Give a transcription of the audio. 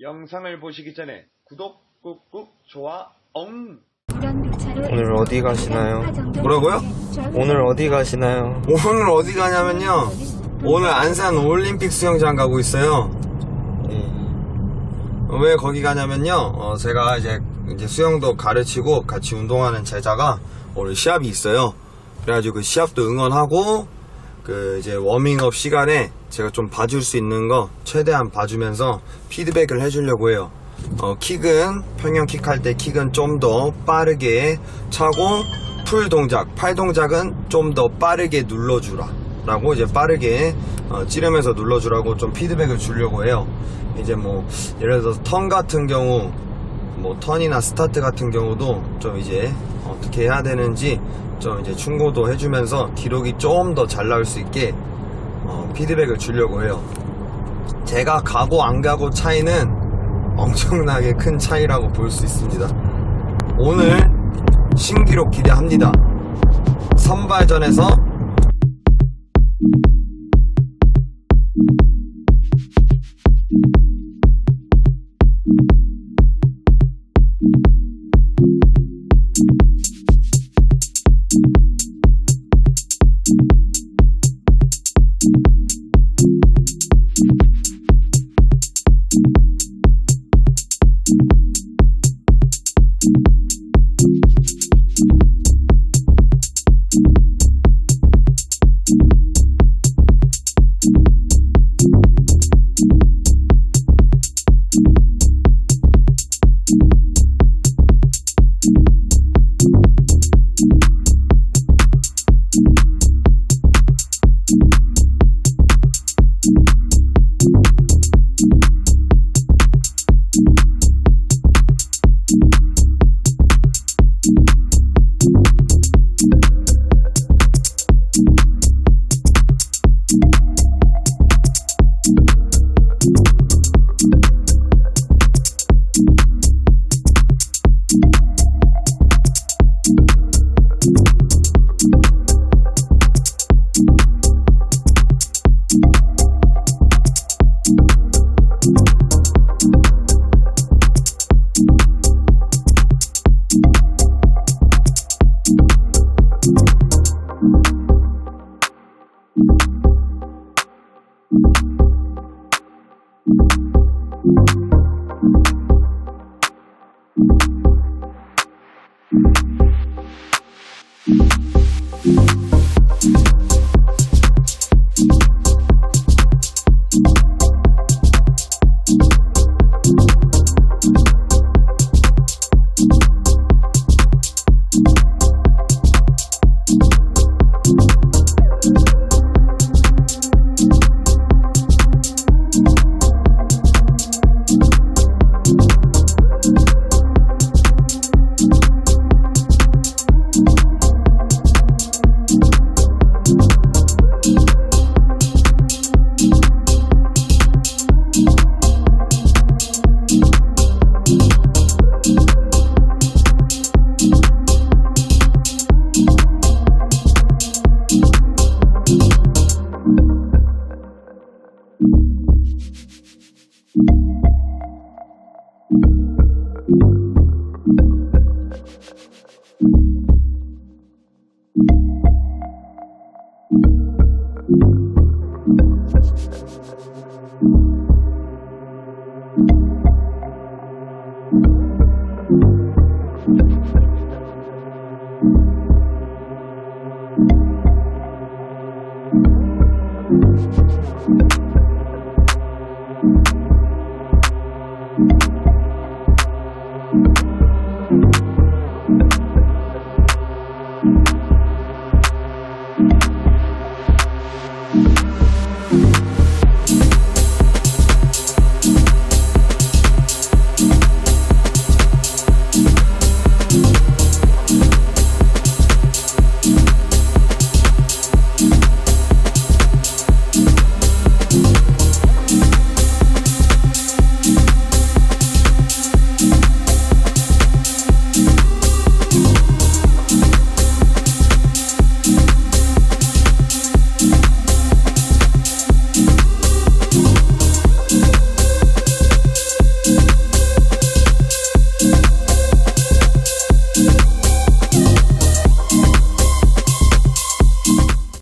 영상을 보시기 전에 구독 꾹꾹 좋아 엉 오늘 어디 가시나요? 뭐라고요? 오늘 어디 가시나요? 오늘 어디 가냐면요. 오늘 안산 올림픽 수영장 가고 있어요. 예. 왜 거기 가냐면요. 어, 제가 이제, 이제 수영도 가르치고 같이 운동하는 제자가 오늘 시합이 있어요. 그래가지고 그 시합도 응원하고 그 이제 워밍업 시간에 제가 좀 봐줄 수 있는 거 최대한 봐주면서 피드백을 해주려고 해요. 어, 킥은 평형 킥 할 때 킥은 좀 더 빠르게 차고 풀 동작, 팔 동작은 좀 더 빠르게 눌러주라. 라고 이제 빠르게 어, 찌르면서 눌러주라고 좀 피드백을 주려고 해요. 이제 뭐 예를 들어서 턴 같은 경우 뭐 턴이나 스타트 같은 경우도 좀 이제 어떻게 해야 되는지 좀 이제 충고도 해주면서 기록이 좀 더 잘 나올 수 있게 어, 피드백을 주려고 해요. 제가 가고 안 가고 차이는 엄청나게 큰 차이라고 볼 수 있습니다. 오늘 신기록 기대합니다. 선발전에서 you.